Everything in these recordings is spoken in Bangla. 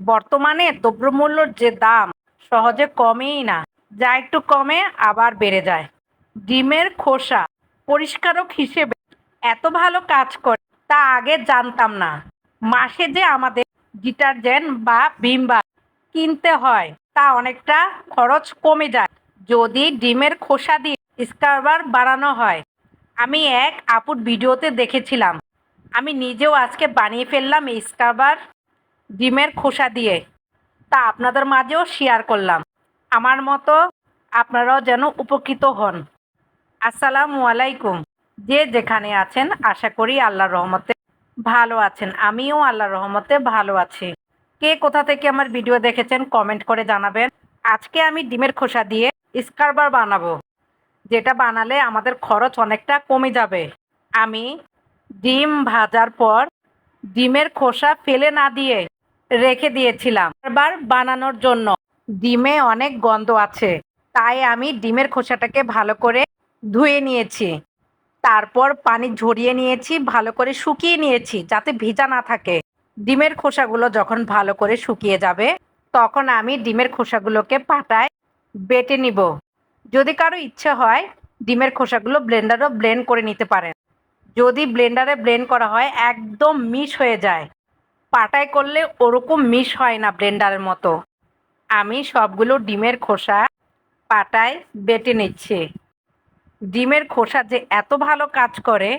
বর্তমানে দ্রব্যমূল্যর যে দাম সহজে কমেই না, যা একটু কমে আবার বেড়ে যায়। ডিমের খোসা পরিষ্কারক হিসেবে এত ভালো কাজ করে, তা আগে জানতাম না। মাসে যে আমাদের ডিটারজেন্ট বা ভিম বার কিনতে হয়, তা অনেকটা খরচ কমে যায়। যদি ডিমের খোসা দিয়ে স্কারবার বানানো হয়, আমি এক আপুর ভিডিওতে দেখেছিলাম। আমি নিজেও আজকে বানিয়ে ফেললাম স্কারবার। ডিমের খোসা দিয়ে। তা আপনাদের মাঝেও শেয়ার করলাম। আমার মতো আপনারাও যেন উপকৃত হন। আসসালামু আলাইকুম। যে যেখানে আছেন, আশা করি আল্লাহর রহমতে ভালো আছেন। আমিও আল্লাহর রহমতে ভালো আছি। কে কোথা থেকে আমার ভিডিও দেখেছেন কমেন্ট করে জানাবেন। আজকে আমি ডিমের খোসা দিয়ে স্কারবার বানাবো, যেটা বানালে আমাদের খরচ অনেকটা কমে যাবে। আমি ডিম ভাজার পর ডিমের খোসা ফেলে না দিয়ে রেখে দিয়েছিলাম। বারবার বানানোর জন্য। ডিমে অনেক গন্ধ আছে। তাই আমি ডিমের খোসাটাকে ভালো করে ধুয়ে নিয়েছি। তারপর পানি ঝরিয়ে নিয়েছি, ভালো করে শুকিয়ে নিয়েছি, যাতে ভিজা না থাকে। ডিমের খোসাগুলো যখন ভালো করে শুকিয়ে যাবে, তখন আমি ডিমের খোসাগুলোকে পাটায় বেটে নিব। যদি কারও ইচ্ছে হয়, ডিমের খোসাগুলো ব্লেন্ডারও ব্লেন্ড করে নিতে পারেন। যদি ব্লেন্ডারে ব্লেন্ড করা হয়, একদম মিশ হয়ে যায়। পাটায় করলে ওরকম মিশ হয় না ব্লেন্ডারের মতো। আমি সবগুলো ডিমের খোসা পাটায় বেটে নিচ্ছি। ডিমের খোসা যে এত ভালো কাজ করে,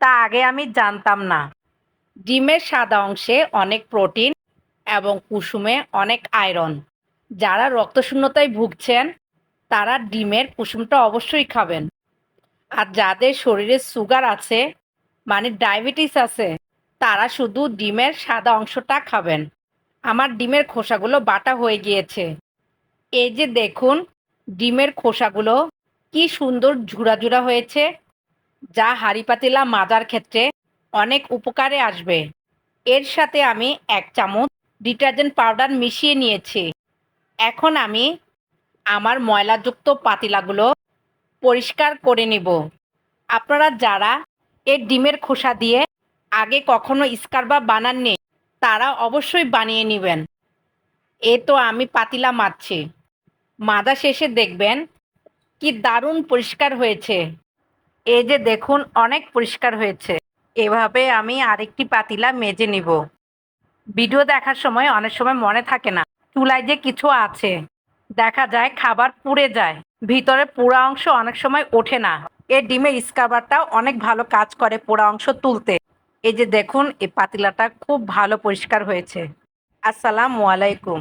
তা আগে আমি জানতাম না। ডিমের সাদা অংশে অনেক প্রোটিন এবং কুসুমে অনেক আয়রন যারা রক্তশূন্যতায় ভুগছেন, তারা ডিমের কুসুমটা অবশ্যই খাবেন। আর যাদের শরীরে সুগার আছে মানে ডায়াবেটিস আছে তারা শুধু ডিমের সাদা অংশটা খাবেন। আমার ডিমের খোসাগুলো বাটা হয়ে গিয়েছে। এই যে দেখুন, ডিমের খোসাগুলো কি সুন্দর ঝুরা ঝুরা হয়েছে। যা হাঁড়ি পাতিলা মাজার ক্ষেত্রে অনেক উপকারে আসবে। এর সাথে আমি এক চামচ ডিটারজেন্ট পাউডার মিশিয়ে নিয়েছি। এখন আমি আমার ময়লাযুক্ত পাতিলাগুলো পরিষ্কার করে নিব। আপনারা যারা এর ডিমের খোসা দিয়ে আগে কখনো স্কারবা বানাননি তারা অবশ্যই বানিয়ে নেবেন। এ তো আমি পাতিলা মারছি। মাদা শেষে দেখবেন কি দারুণ পরিষ্কার হয়েছে। এই যে দেখুন, অনেক পরিষ্কার হয়েছে। এভাবে আমি আরেকটি পাতিলা মেজে নিব। ভিডিও দেখার সময় অনেক সময় মনে থাকে না, চুলায় যে কিছু আছে। দেখা যায় খাবার পুড়ে যায়, ভিতরে পোড়া অংশ অনেক সময় ওঠে না। এর ডিমের স্কাবারটাও অনেক ভালো কাজ করে পোড়া অংশ তুলতে। এই যে দেখুন এই পাতিলাটা খুব ভালো পরিষ্কার হয়েছে। আসসালামু আলাইকুম।